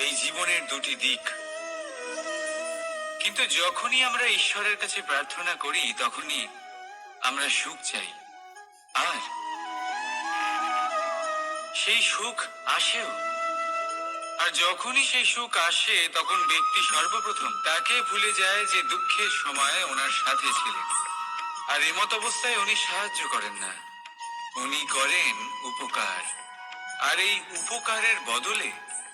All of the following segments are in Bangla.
এই জীবনের দুটি দিক। কিন্তু যখনই আমরা ঈশ্বরের কাছে প্রার্থনা করি, তখনই আমরা সুখ চাই। আর সেই সুখ আসেও। আর যখনই সেই সুখ আসে, তখন ব্যক্তি সর্বপ্রথম তাকে ভুলে যায় যে দুঃখের সময় ওনার সাথে ছিলেন। আর এমত অবস্থায় উনি সাহায্য করেন না। উনি করেন উপকার। আর এই উপকারের বদলে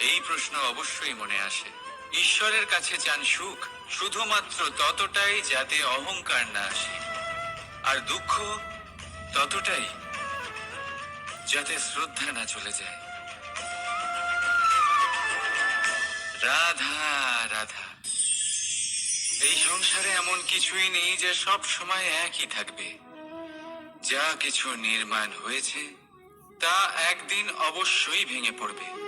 এই প্রশ্ন অবশ্যই মনে আসে। ঈশ্বরের কাছে চান সুখ, শুধুমাত্র ততটাই যাতে অহংকার না আসে। আর দুঃখ ততটাই যাতে শ্রদ্ধা না চলে যায়। রাধা রাধা। এই সংসারে এমন কিছুই নেই যে সব সময় একই থাকবে। যা কিছু নির্মাণ হয়েছে, তা একদিন অবশ্যই ভেঙে পড়বে।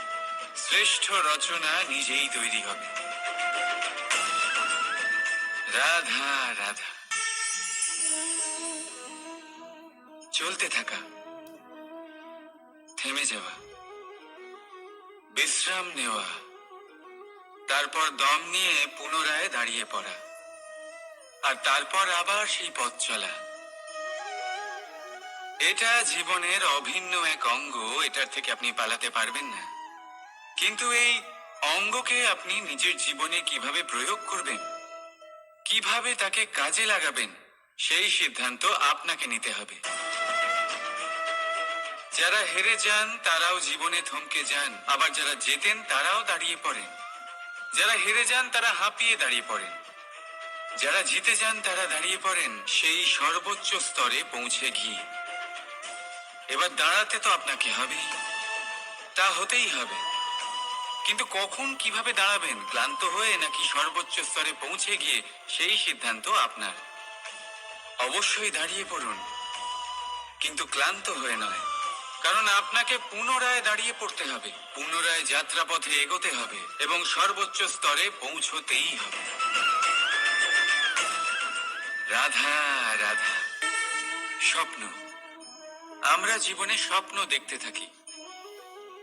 শ্রেষ্ঠ রচনা নিজেই তৈরি হবে। রাধা রাধা। চলতে থাকা। থেমে যাওয়া। বিশ্রাম নেওয়া। তারপর দম নিয়ে পুনরায় দাঁড়িয়ে পড়া। আর তারপর আবার সেই পথ চলা। এটা জীবনের অভিন্ন এক অঙ্গ, এটার থেকে আপনি পালাতে পারবেন না। কিন্তু এই অঙ্গকে আপনি নিজের জীবনে কীভাবে প্রয়োগ করবেন? কীভাবে তাকে কাজে লাগাবেন? সেই সিদ্ধান্ত আপনাকে নিতে হবে। যারা হেরে যান, তারাও জীবনে থমকে যান। আবার যারা জেতেন, তারাও দাঁড়িয়ে পড়েন। যারা হেরে যান, তারা হাঁপিয়ে দাঁড়িয়ে পড়েন। যারা জিতে যান, তারা দাঁড়িয়ে পড়েন। সেই সর্বোচ্চ স্তরে পৌঁছে গিয়ে। এবার দাঁড়াতে তো আপনাকে হবেই। তা হতেই হবে। কিন্তু কখন কীভাবে দাঁড়াবেন? ক্লান্ত হয়ে নাকি সর্বোচ্চ স্তরে পৌঁছে গিয়ে সেই সিদ্ধান্ত আপনার? অবশ্যই দাঁড়িয়ে পড়ুন। কিন্তু ক্লান্ত হয়ে নয়, কারণ আপনাকে পুনরায় দাঁড়িয়ে পড়তে হবে। পুনরায় যাত্রাপথে এগোতে হবে এবং সর্বোচ্চ স্তরে পৌঁছতেই হবে। রাধা রাধা, স্বপ্ন। আমরা জীবনে স্বপ্ন দেখতে থাকি।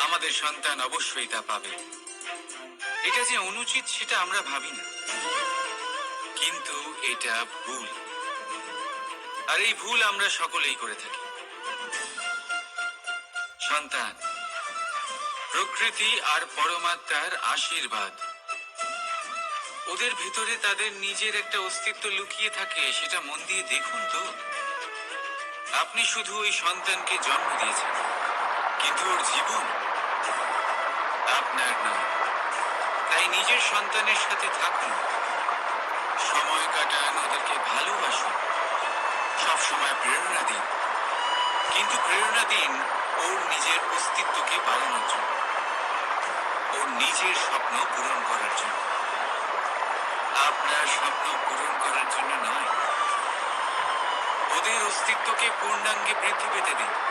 আমাদের সন্তান অবশ্যই তা পাবে। এটা যে অনুচিত, সেটা আমরা ভাবি না। কিন্তু এটা ভুল। আর এই ভুল আমরা সকলেই করে থাকি। সন্তান, প্রকৃতি আর পরমাত্মার আশীর্বাদ। ওদের ভেতরে তাদের নিজের একটা অস্তিত্ব লুকিয়ে থাকে, সেটা মন দিয়ে দেখুন তো। আপনি শুধু ওই সন্তানকে জন্ম দিয়েছেন, কিন্তু ওর জীবন আপনার নয় তাই নিজের সন্তানের সাথে থাকুন। সময় কাটান, ওদেরকে ভালোবাসুন। সবসময় প্রেরণা দিন। কিন্তু প্রেরণা দিন ওর নিজের অস্তিত্বকে বাড়ানোর জন্য। ওর নিজের স্বপ্ন পূরণ করার জন্য। আপনার স্বপ্ন পূরণ করার জন্য নয়। ওদের অস্তিত্বকে পূর্ণাঙ্গে বৃদ্ধি পেতে দিন।